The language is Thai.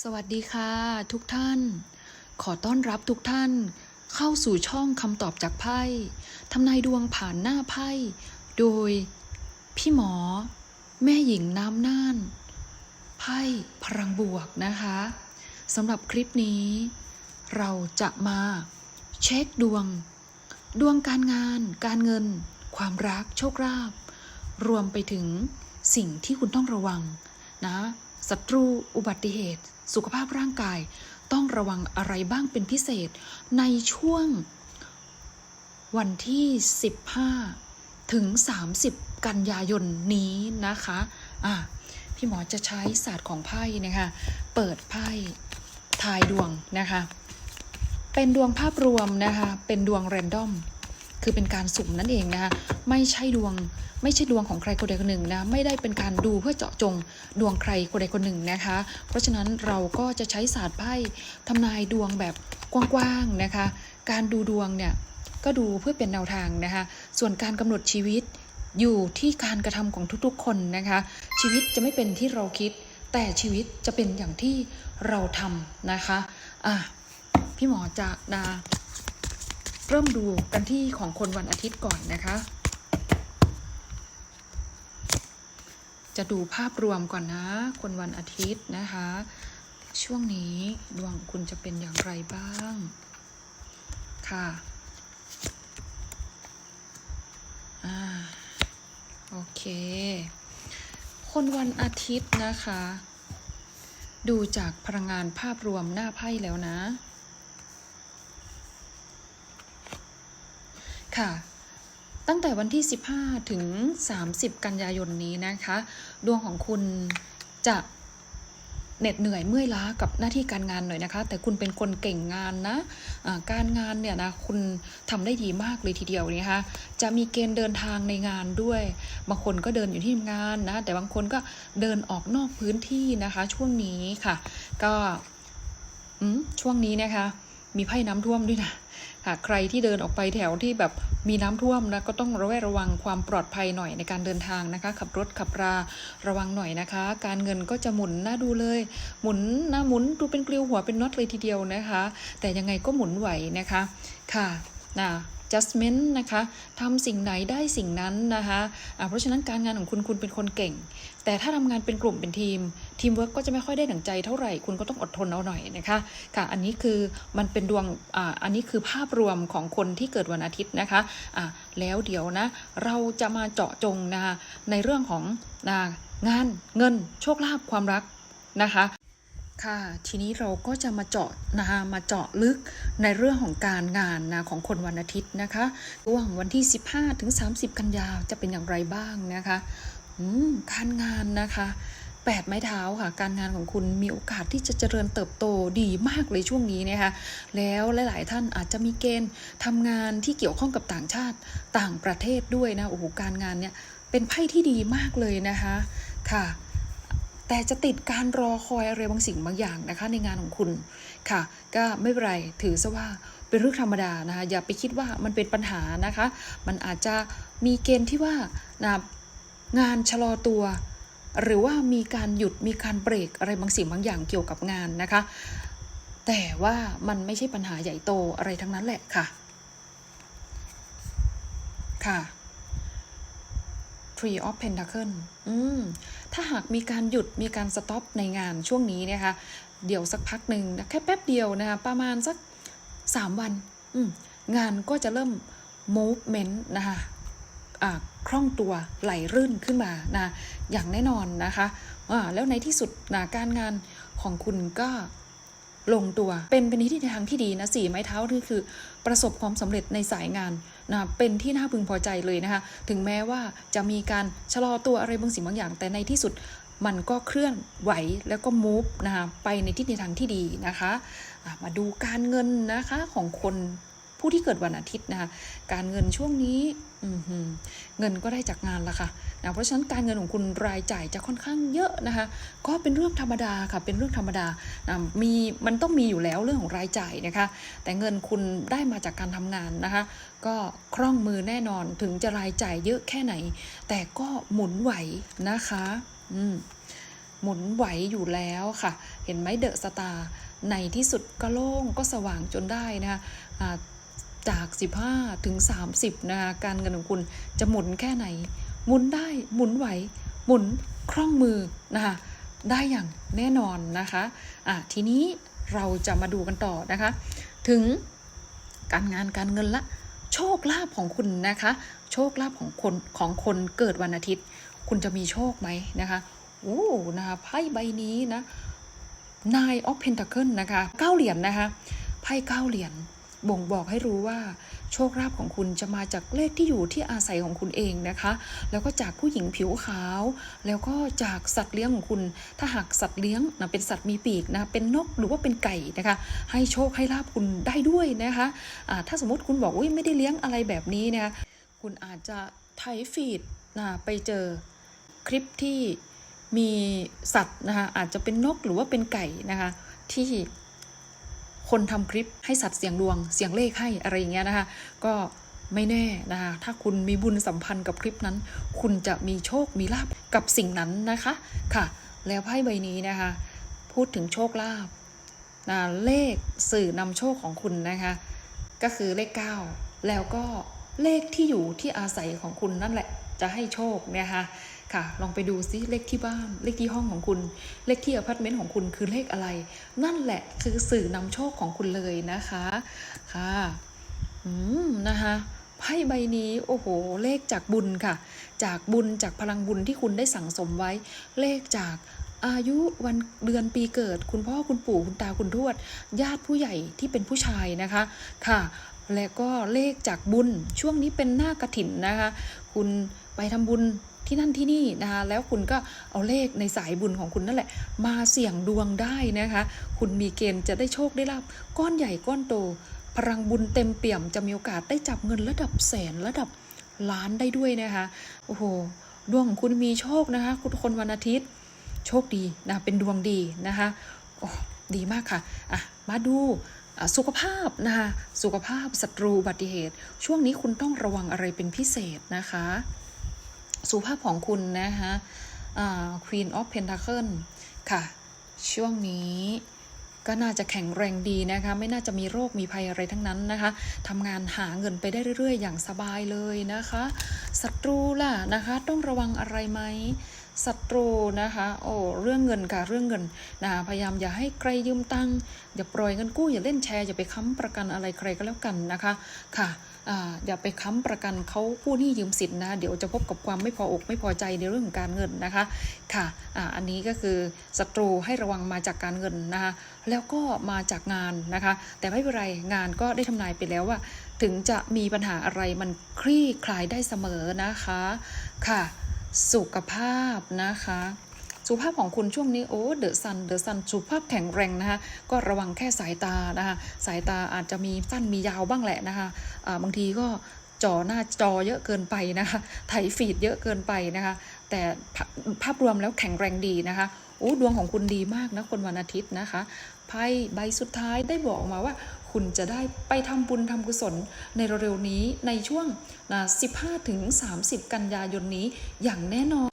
สวัสดีค่ะ ทุกท่าน ขอต้อนรับทุกท่าน เข้าสู่ช่องคำตอบจากไพ่ทำนายดวงผ่านหน้าไพ่ โดย พี่หมอ แม่หญิงน้ำน่าน ไพ่พลังบวกนะคะสำหรับคลิปนี้ เราจะมาเช็คดวง ดวงการงาน การเงิน ความรักโชคลาภรวมไปถึงสิ่งที่คุณต้องระวังนะ ศัตรู อุบัติเหตุ สุขภาพร่างกาย ต้องระวังอะไรบ้างเป็นพิเศษ ในช่วง วันที่ 15 ถึง 30 กันยายนนี้นะคะอะพี่หมอจะใช้ศาสตร์ของไพ่นะคะ เปิดไพ่ทายดวงนะคะ เป็นดวงภาพรวมนะคะ เป็นดวงแรนดอม คือเป็นการสุ่มนั่นเองนะคะไม่ใช่ดวง ไม่ใช่ดวงของใครคนใดคนหนึ่งนะไม่ได้เป็นการดูเพื่อเจาะจงดวงใครคนใดคนหนึ่งนะคะ เพราะฉะนั้นเราก็จะใช้ศาสตร์ไพ่ทำนายดวงแบบกว้างๆนะคะ การดูดวงเนี่ยก็ดูเพื่อเป็นแนวทางนะคะ ส่วนการกำหนดชีวิตอยู่ที่การกระทำของทุกๆคนนะคะ ชีวิตจะไม่เป็นที่เราคิด แต่ชีวิตจะเป็นอย่างที่เราทำนะคะ อะ พี่หมอจะนา เริ่มดูกันที่ของคนวันอาทิตย์ก่อนนะคะ จะดูภาพรวมก่อนนะ คนวันอาทิตย์นะคะ ช่วงนี้ดวงคุณจะเป็นอย่างไรบ้าง ค่ะอ่าโอเค คนวันอาทิตย์นะคะ ดูจากพลังงานภาพรวมหน้าไพ่แล้วนะ ค่ะ ตั้งแต่วันที่ 15 ถึง 30 กันยายนนี้นะคะ ดวงของคุณจะเหน็ดเหนื่อยเมื่อยล้ากับหน้าที่การงานหน่อยนะคะ แต่คุณเป็นคนเก่งงานนะะการงานเนี่ยนะคุณทำได้ดีมากเลยทีเดียวนะคะจะมีเกณฑ์เดินทางในงานด้วย บางคนก็เดินอยู่ที่งานนะ แต่บางคนก็เดินออกนอกพื้นที่นะคะ ช่วงนี้ค่ะ ก็ช่วงนี้นะคะ มีไพ่น้ำท่วมด้วยนะ หากใครที่เดินออกไปแถวที่แบบมีน้ำท่วมนะก็ต้องระแวดระวังความปลอดภัยหน่อยในการเดินทางนะคะ ขับรถขับราระวังหน่อยนะคะ การเงินก็จะหมุนน่าดูเลย หมุนนะหมุนดูเป็นกลียวหัวเป็นน็อตเลยทีเดียวนะคะ แต่ยังไงก็หมุนไหวนะคะ ค่ะนะ adjustment นะคะทำสิ่งไหนได้สิ่งนั้นนะคะะเพราะฉะนั้นการงานของคุณคุณเป็นคนเก่ง แต่ถ้าทำงานเป็นกลุ่มเป็นทีม ทีมเวิร์กก็จะไม่ค่อยได้ดั่งใจเท่าไหร่ คุณก็ต้องอดทนเอาหน่อยนะคะค่ะอันนี้คือมันเป็นดวงอ่าอันนี้คือภาพรวมของคนที่เกิดวันอาทิตย์นะคะอ่าแล้วเดี๋ยวนะเราจะมาเจาะจงนะคะในเรื่องของนะงานเงินโชคลาภความรักนะคะค่ะทีนี้เราก็จะมาเจาะนะคะมาเจาะลึกในเรื่องของการงานนะของคนวันอาทิตย์นะคะช่วงวันที่ 15ถึง30 กันยาจะเป็นอย่างไรบ้างนะคะอืมการงานนะคะ แปดไม้เท้าค่ะ การงานของคุณมีโอกาสที่จะเจริญเติบโตดีมากเลยช่วงนี้นะคะแล้วหลายๆ ท่านอาจจะมีเกณฑ์ทำงานที่เกี่ยวข้องกับต่างชาติต่างประเทศด้วยนะโอ้โหการงานเนี่ยเป็นไพ่ที่ดีมากเลยนะคะค่ะ แต่จะติดการรอคอยอะไรบางสิ่งบางอย่างนะคะ ในงานของคุณค่ะ ก็ไม่เป็นไรถือซะว่าเป็นเรื่องธรรมดานะคะอย่าไปคิดว่ามันเป็นปัญหานะคะ มันอาจจะมีเกณฑ์ที่ว่านะงานชะลอตัว หรือว่ามีการหยุดมีการเบรกอะไรบางสิ่งบางอย่างเกี่ยวกับงานนะคะ แต่ว่ามันไม่ใช่ปัญหาใหญ่โตอะไรทั้งนั้นแหละค่ะ ค่ะ Tree of Pentacle อืม ถ้าหากมีการหยุดมีการสต็อปในงานช่วงนี้นะคะ เดี๋ยวสักพักหนึ่งนะแค่แป๊บเดียวนะคะ ประมาณสัก 3 วัน อืม งานก็จะเริ่ม movement นะคะ คล่องตัวไหลรื่นขึ้นมานะอย่างแน่นอนนะคะอ่าแล้วในที่สุดนะการงานของคุณก็ลงตัวเป็นเป็นที่ทางที่ดีนะสี่ไม้เท้านี่คือประสบความสำเร็จในสายงานนะเป็นที่น่าพึงพอใจเลยนะคะ ถึงแม้ว่าจะมีการชะลอตัวอะไรบางสิ่งบางอย่าง แต่ในที่สุดมันก็เคลื่อนไหวแล้วก็ move นะคะไปในทิศทางที่ดีนะคะ มาดูการเงินนะคะของคน ผู้ที่เกิดวันอาทิตย์นะคะ การเงินช่วงนี้เงินก็ได้จากงานละค่ะนะเพราะฉะนั้นการเงินของคุณรายจ่ายจะค่อนข้างเยอะนะคะ ก็เป็นเรื่องธรรมดาค่ะ เป็นเรื่องธรรมดานะมีมันต้องมีอยู่แล้วเรื่องของรายจ่ายนะคะ แต่เงินคุณได้มาจากการทำงานนะคะ ก็คล่องมือแน่นอนถึงจะรายจ่ายเยอะแค่ไหน แต่ก็หมุนไหวนะคะ อืมหมุนไหวอยู่แล้วค่ะ เห็นไหมเดอะสตาร์ในที่สุดก็โล่งก็สว่างจนได้นะคะอ่า จาก 15 ถึง 30 นะคะ การเงินของคุณจะหมุนแค่ไหน หมุนได้ หมุนไหว หมุนคล่องมือนะคะ ได้อย่างแน่นอนนะคะ อะ ทีนี้เราจะมาดูกันต่อนะคะ ถึงการงานการเงินละ โชคลาภของคุณนะคะ โชคลาภของคนของคนเกิดวันอาทิตย์ คุณจะมีโชคไหมนะคะโอ้นะคะไพ่ใบนี้นะ Nine of Pentacle นะคะเก้าเหรียญนะคะไพ่เก้าเหรียญ บ่งบอกให้รู้ว่า โชคลาภของคุณจะมาจากเลขที่อยู่ที่อาศัยของคุณเองนะคะ แล้วก็จากผู้หญิงผิวขาว แล้วก็จากสัตว์เลี้ยงของคุณ ถ้าหากสัตว์เลี้ยงนะเป็นสัตว์มีปีกนะเป็นนกหรือว่าเป็นไก่นะคะ ให้โชคให้ลาบคุณได้ด้วยนะคะอ่าถ้าสมมติคุณบอกว่าไม่ได้เลี้ยงอะไรแบบนี้นะคะคุณอาจจะไถฟีดนะไปเจอคลิปที่มีสัตว์นะคะอาจจะเป็นนกหรือว่าเป็นไก่นะคะที่ คนทำคลิปให้สัตว์เสียงดวงเสียงเลขให้อะไรอย่างเงี้ยนะคะ ก็ไม่แน่นะคะ ถ้าคุณมีบุญสัมพันธ์กับคลิปนั้น คุณจะมีโชค มีลาบกับสิ่งนั้นนะคะ ค่ะ แล้วไพ่ใบนี้นะคะ พูดถึงโชคลาภนะเลขสื่อนำโชคของคุณนะคะ ก็คือเลข 9 แล้วก็เลขที่อยู่ที่อาศัยของคุณนั่นแหละ จะให้โชคนะคะ ค่ะ ลองไปดูซิเลขที่บ้าน เลขที่ห้องของคุณ เลขที่อพาร์ตเมนต์ของคุณคือเลขอะไร นั่นแหละคือสื่อนำโชคของคุณเลยนะคะค่ะอืมนะคะไพ่ใบนี้โอ้โห เลขจากบุญค่ะ จากบุญจากพลังบุญที่คุณได้สั่งสมไว้ เลขจากอายุวันเดือนปีเกิด คุณพ่อคุณปู่คุณตาคุณทวด ญาติผู้ใหญ่ที่เป็นผู้ชายนะคะค่ะ และก็เลขจากบุญช่วงนี้เป็นหน้ากระถินนะคะ คุณไปทำบุญ ที่นั่นที่นี่นะคะแล้วคุณก็เอาเลขในสายบุญของคุณนั่นแหละ มาเสี่ยงดวงได้นะคะ คุณมีเกณฑ์จะได้โชคได้ลาบก้อนใหญ่ก้อนโต พลังบุญเต็มเปี่ยมจะมีโอกาสได้จับเงินระดับแสนระดับล้านได้ด้วยนะคะโอ้โหดวงของคุณมีโชคนะคะ คุณคนวันอาทิตย์ โชคดีนะเป็นดวงดีนะคะโอ้ดีมากค่ะอะมาดูสุขภาพนะคะสุขภาพศัตรูอุบัติเหตุ ช่วงนี้คุณต้องระวังอะไรเป็นพิเศษนะคะ สุขภาพของคุณนะคะอ่า Queen of Pentacle ค่ะ ช่วงนี้ก็น่าจะแข็งแรงดีนะคะ ไม่น่าจะมีโรคมีภัยอะไรทั้งนั้นนะคะทำงานหาเงินไปได้เรื่อย ๆ อย่างสบายเลยนะคะศัตรูล่ะนะคะ ต้องระวังอะไรไหมศัตรูนะคะโอ้เรื่องเงินค่ะเรื่องเงินนะคะพยายามอย่าให้ใครยืมตังค์อย่าปล่อยเงินกู้อย่าเล่นแชร์อย่าไปค้ำประกันอะไรใครก็แล้วกันนะคะค่ะ อย่าไปค้ำประกันเขาผู้หนี้ยืมสินนะ เดี๋ยวจะพบกับความไม่พออกไม่พอใจในเรื่องของการเงินนะคะค่ะอ,อันนี้ก็คือศัตรูให้ระวังมาจากการเงินนะคะแล้วก็มาจากงานนะคะ แต่ไม่เป็นไรงานก็ได้ทำนายไปแล้วว่า ถึงจะมีปัญหาอะไรมันคลี่คลายได้เสมอนะคะค่ะ สุขภาพนะคะ สุขภาพของคุณช่วงนี้โอ้เดอะซันเดอะซันสุขภาพแข็งแรงนะคะก็ระวังแค่สายตานะคะสายตาอาจจะมีสั้นมียาวบ้างแหละนะคะอ่าบางทีก็จอหน้าจอเยอะเกินไปนะคะไถฟีดเยอะเกินไปนะคะ แต่ภาพรวมแล้วแข็งแรงดีนะคะโอ้ดวงของคุณดีมากนะคนวันอาทิตย์นะคะไพ่ใบสุดท้ายได้บอกมาว่าคุณจะได้ไปทำบุญทำกุศลในเร็วๆนี้ในช่วงนะ15-30 กันยายนนี้อย่างแน่นอน